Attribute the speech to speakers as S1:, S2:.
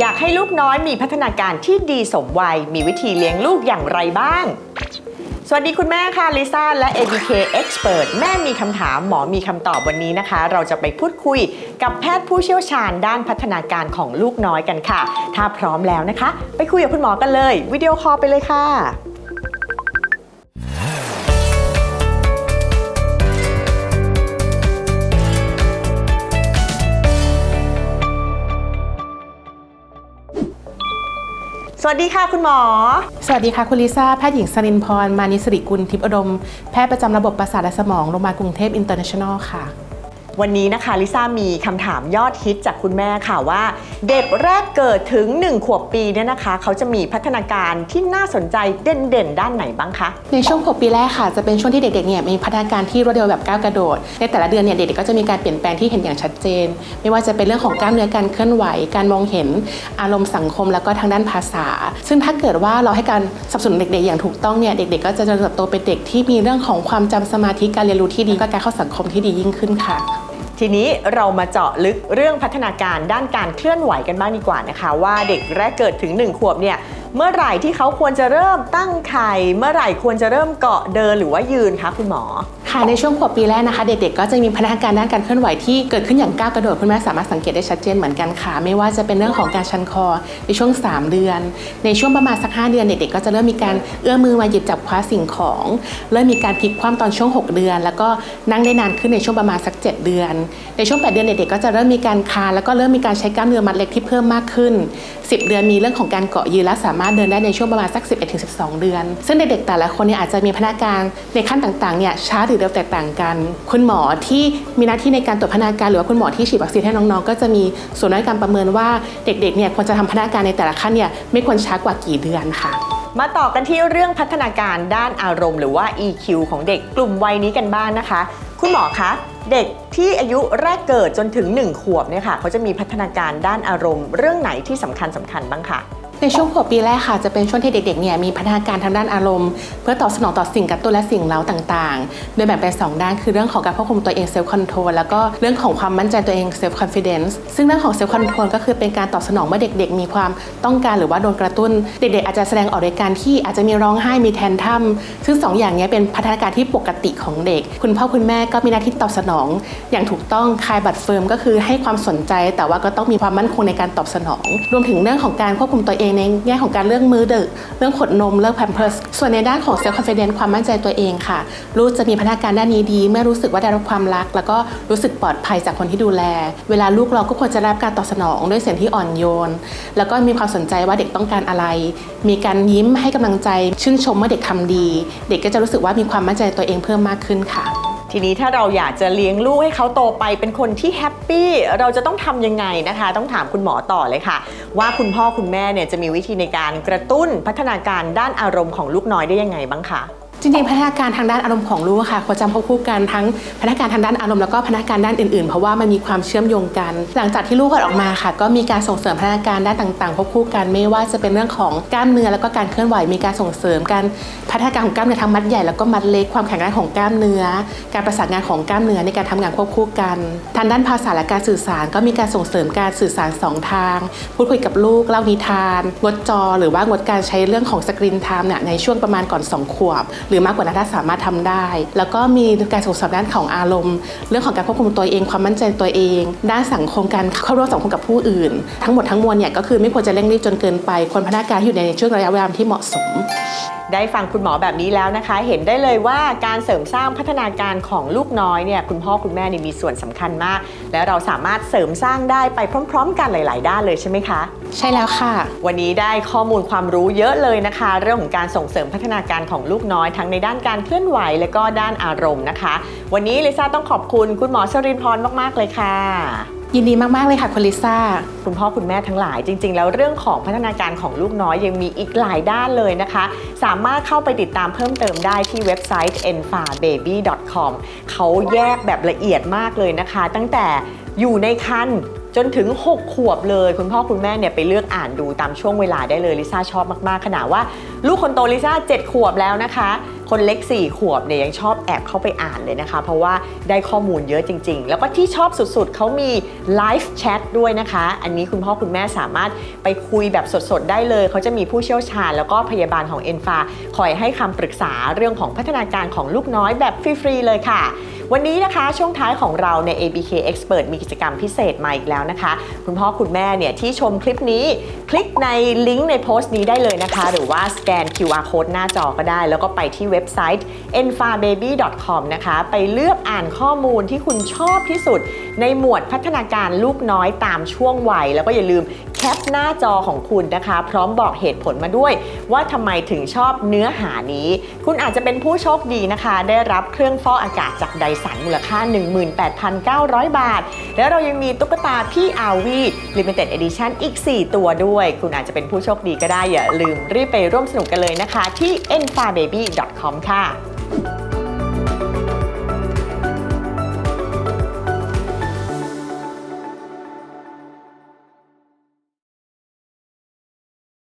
S1: อยากให้ลูกน้อยมีพัฒนาการที่ดีสมวัย มีวิธีเลี้ยงลูกอย่างไรบ้าง สวัสดีคุณแม่ค่ะลิซ่าและ ABK Expert แม่มีคำถามหมอมีคำตอบวันนี้นะคะ เราจะไปพูดคุยกับแพทย์ผู้เชี่ยวชาญด้านพัฒนาการของลูกน้อยกันค่ะ ถ้าพร้อมแล้วนะคะ ไปคุยกับคุณหมอกันเลย วิดีโอคอลไปเลยค่ะ วัสดีค่ะคุณหมอ
S2: สวัสดีค่ะคุณลิซ่า แพทย์หญิงสนินพร มานิสริกุลทิพย์อดม แพทย์ประจำระบบประสาทและสมองโรงพยาบาลกรุงเทพอินเตอร์เนชั่นแนลค่ะ
S1: วันนี้นะคะลิซ่ามีคำถามยอดฮิตจากคุณแม่ค่ะว่า เด็กแรกเกิดถึง 1 ขวบปีเนี่ยนะคะ เขาจะมีพัฒนาการที่น่าสนใจเด่นๆ ด้านไหนบ้างคะ
S2: ในช่วงขวบปีแรกค่ะจะเป็นช่วงที่เด็กๆเนี่ยมีพัฒนาการที่รวดเร็วแบบก้าวกระโดด ในแต่ละเดือนเนี่ยเด็กๆก็จะมีการเปลี่ยนแปลงที่เห็นอย่างชัดเจน ไม่ว่าจะเป็นเรื่องของกล้ามเนื้อการเคลื่อนไหว การมองเห็นอารมณ์สังคมแล้วก็ทางด้านภาษา ซึ่งถ้าเกิดว่าเราให้การสนับสนุนเด็กๆ อย่างถูกต้องเนี่ยเด็ก ๆ ก็จะเติบโตเป็นเด็กที่มีเรื่องของความจำสมาธิการเรียนรู้ที่ดีก็การเข้าสังคมที่ดียิ่งขึ้นค่ะ
S1: ทีนี้เรามาเจาะลึกเรื่องพัฒนาการด้านการเคลื่อนไหวกันบ้างดีกว่านะคะ ว่าเด็กแรกเกิดถึง 1 ขวบเนี่ยเมื่อไหร่ที่เขาควรจะเริ่มตั้งไข่ เมื่อไหร่ควรจะเริ่มเกาะเดินหรือว่ายืนคะคุณหมอ
S2: ค่ะในช่วงขวบปีแรกนะคะ เด็กๆก็จะมีพัฒนาการด้านการเคลื่อนไหวที่เกิดขึ้นอย่างก้าวกระโดดคุณแม่สามารถสังเกตได้ชัดเจนเหมือนกันค่ะ ไม่ว่าจะเป็นเรื่องของการชันคอในช่วง 3 เดือน ในช่วงประมาณสัก 5 เดือนเด็กๆก็จะเริ่มมีการเอื้อมมือมาหยิบจับคว้าสิ่งของ เริ่มมีการพลิกคว่ำตอนช่วง 6 เดือน แล้วก็นั่งได้นานขึ้นในช่วงประมาณสัก 7 เดือนในช่วง 8 เดือนเด็กๆก็จะเริ่มมีการคานแล้วก็เริ่มมีการใช้กล้ามเนื้อมัดเล็กที่เพิ่มมากขึ้น 10 เดือนมีเรื่องของการเกาะยืนและสามารถเดินได้ในช่วงประมาณสัก 11-12 เดือน ซึ่งเด็กๆแต่ละคนเนี่ยอาจจะมีพัฒนาการในขั้นต่างๆเนี่ยช้าหรือเร็วแตกต่างกัน คุณหมอที่มีหน้าที่ในการตรวจพัฒนาการหรือว่าคุณหมอที่ฉีดวัคซีนให้น้องๆ ก็จะมีส่วนในการประเมินว่าเด็กๆเนี่ยควรจะทำพัฒนาการในแต่ละขั้นเนี่ยไม่ควรช้ากว่ากี่เดือนค่ะ
S1: มาต่อกันที่เรื่องพัฒนาการด้านอารมณ์ หรือว่า EQ ของเด็กกลุ่มวัยนี้กันบ้างนะคะ คุณหมอคะเด็กที่อายุแรกเกิดจนถึง 1 ขวบเนี่ยค่ะเขาจะมีพัฒนาการด้านอารมณ์ เรื่องไหนที่สำคัญสำคัญบ้างคะ
S2: ในช่วงขวปีแรกค่ะจะเป็นช่วงที่เด็กๆเนี่ยมีพัฒนาการทางด้านอารมณ์ เพื่อตอบสนองต่อสิ่งกระตุ้นและสิ่งเร้าต่างๆ โดยแบ่งเป็นสองด้านคือเรื่องของการควบคุมตัวเองเซลฟ์คอนโทรลแล้วก็เรื่องของความมั่นใจตัวเองเซลฟ์คอนฟิเดนซ์ซึ่งเรื่องของเซลฟ์คอนโทรลก็คือเป็นการตอบสนองเมื่อเด็กๆ มีความต้องการหรือว่าโดนกระตุ้น เด็กๆอาจจะแสดงออกในการที่อาจจะมีร้องไห้มีแทนทัมซึ่งสองอย่างนี้เป็นพัฒนาการที่ปกติของเด็ก คุณพ่อคุณแม่ก็มีหน้าที่ตอบสนอง อย่างถูกต้องคลายบัตรเฟิร์มก็คือให้ความสนใจ แต่ว่าก็ต้องมีความมั่นคงในการตอบสนอง รวมถึงเรื่องของการควบคุมตัวเองในแง่ของการเรื่องมือดึก เรื่องขดนมเรื่องแพมเพิร์สส่วนในด้านของเซลฟ์คอนฟิเดนซ์ความมั่นใจตัวเองค่ะ ลูกจะมีพัฒนาการด้านนี้ดี เมื่อรู้สึกว่าได้รับความรัก แล้วก็รู้สึกปลอดภัยจากคนที่ดูแล เวลาลูกเราก็ควรจะรับการตอบสนองด้วยเสียงที่อ่อนโยน แล้วก็มีความสนใจว่าเด็กต้องการอะไร มีการยิ้มให้กำลังใจชื่นชมเมื่อเด็กทำดี เด็กก็จะรู้สึกว่ามีความมั่นใจตัวเองเพิ่มมากขึ้นค่ะ
S1: ทีนี้ถ้าเราอยากจะเลี้ยงลูกให้เขาโตไปเป็นคนที่แฮปปี้เราจะต้องทำยังไงนะคะ ต้องถามคุณหมอต่อเลยค่ะ ว่าคุณพ่อคุณแม่เนี่ยจะมีวิธีในการกระตุ้นพัฒนาการด้านอารมณ์ของลูกน้อยได้ยังไงบ้างคะ
S2: จริงๆพัฒนาการทางด้านอารมณ์ของลูกค่ะควรจะควบคู่กันทั้งพัฒนาการทางด้านอารมณ์แล้วก็พัฒนาการด้านอื่นๆ เพราะว่ามันมีความเชื่อมโยงกัน หลังจากที่ลูกเกิดออกมาค่ะ ก็มีการส่งเสริมพัฒนาการด้านต่างๆควบคู่กันไม่ว่าจะเป็นเรื่องของกล้ามเนื้อแล้วก็การเคลื่อนไหวมีการส่งเสริมการพัฒนาการของกล้ามเนื้อทั้งมัดใหญ่แล้วก็มัดเล็กความแข็งแรงของกล้ามเนื้อ การประสานงานของกล้ามเนื้อในการทำงานควบคู่กัน ทางด้านภาษาและการสื่อสารก็มีการส่งเสริมการสื่อสารสองทาง พูดคุยกับลูกเล่านิทาน งดจอ หรือว่างดการใช้เรื่องของสกรีนไทม์เนี่ยในช่วงประมาณก่อน 2 ขวบหรือมากกว่านั้นถ้าสามารถทำได้ แล้วก็มีการส่งเสริมด้านของอารมณ์ เรื่องของการควบคุมตัวเอง ความมั่นใจตัวเอง ด้านสังคมการเข้าร่วมสังคมกับผู้อื่น ทั้งหมดทั้งมวลเนี่ยก็คือไม่ควรจะเร่งรีบจนเกินไปควรพนักงานอยู่ในช่วงระยะเวลาที่เหมาะสม
S1: ได้ฟังคุณหมอแบบนี้แล้วนะคะ เห็นได้เลยว่าการเสริมสร้างพัฒนาการของลูกน้อยเนี่ยคุณพ่อคุณแม่นี่มีส่วนสำคัญมาก และเราสามารถเสริมสร้างได้ไปพร้อม ๆ กันหลาย ๆ ด้านเลยใช่ไหมคะ
S2: ใช่แล้วค่ะ
S1: วันนี้ได้ข้อมูลความรู้เยอะเลยนะคะ เรื่องของการส่งเสริมพัฒนาการของลูกน้อยทั้งในด้านการเคลื่อนไหวและก็ด้านอารมณ์นะคะ วันนี้ลิซ่าต้องขอบคุณคุณหมอชรินพรมากๆเลยค่ะ
S2: ยินดีมาก ๆ เลยค่ะคุณลิซ่า
S1: คุณพ่อคุณแม่ทั้งหลาย จริง ๆ แล้วเรื่องของพัฒนาการของลูกน้อยยังมีอีกหลายด้านเลยนะคะ สามารถเข้าไปติดตามเพิ่มเติมได้ที่เว็บไซต์ enfababy.com เขาแยกแบบละเอียดมากเลยนะคะ ตั้งแต่อยู่ในคันจนถึง 6 ขวบเลย คุณพ่อคุณแม่เนี่ยไปเลือกอ่านดูตามช่วงเวลาได้เลยลิซ่าชอบมาก ๆ ขนาดว่า ลูกคนโตลิซ่า7ขวบแล้วนะคะ คนเล็ก 4 ขวบเนี่ยยังชอบแอบเข้าไปอ่านเลยนะคะ เพราะว่าได้ข้อมูลเยอะจริง ๆ แล้วก็ที่ชอบสุดๆ เขามีไลฟ์แชทด้วยนะคะ อันนี้คุณพ่อคุณแม่สามารถไปคุยแบบสดๆ ได้เลย เขาจะมีผู้เชี่ยวชาญ แล้วก็พยาบาลของ e n f a คอยให้คำปรึกษาเรื่องของพัฒนาการของลูกน้อยแบบฟรีๆเลยค่ะ วันนี้นะคะช่วงท้ายของเราใน ABK Expert มีกิจกรรมพิเศษมาอีกแล้วนะคะ คุณพ่อคุณแม่เนี่ยที่ชมคลิปนี้คลิกในลิงก์ในโพสต์นี้ได้เลยนะคะ หรือว่าสแกน QR code หน้าจอก็ได้ แล้วก็ไปที่เว็บไซต์ enfababy.com นะคะ ไปเลือกอ่านข้อมูลที่คุณชอบที่สุด ในหมวดพัฒนาการลูกน้อยตามช่วงวัย แล้วก็อย่าลืมแคปหน้าจอของคุณนะคะ พร้อมบอกเหตุผลมาด้วย ว่าทำไมถึงชอบเนื้อหานี้ คุณอาจจะเป็นผู้โชคดีนะคะ ได้รับเครื่องฟอกอากาศจากไดสันมูลค่า 18,900 บาท แล้วเรายังมีตุ๊กตาพี่อาวี Limited Edition อีก 4 ตัวด้วยด้วย คุณอาจจะเป็นผู้โชคดีก็ได้อย่าลืมรีบไปร่วมสนุกกันเลยนะคะ ที่ enfababy.com ค่ะ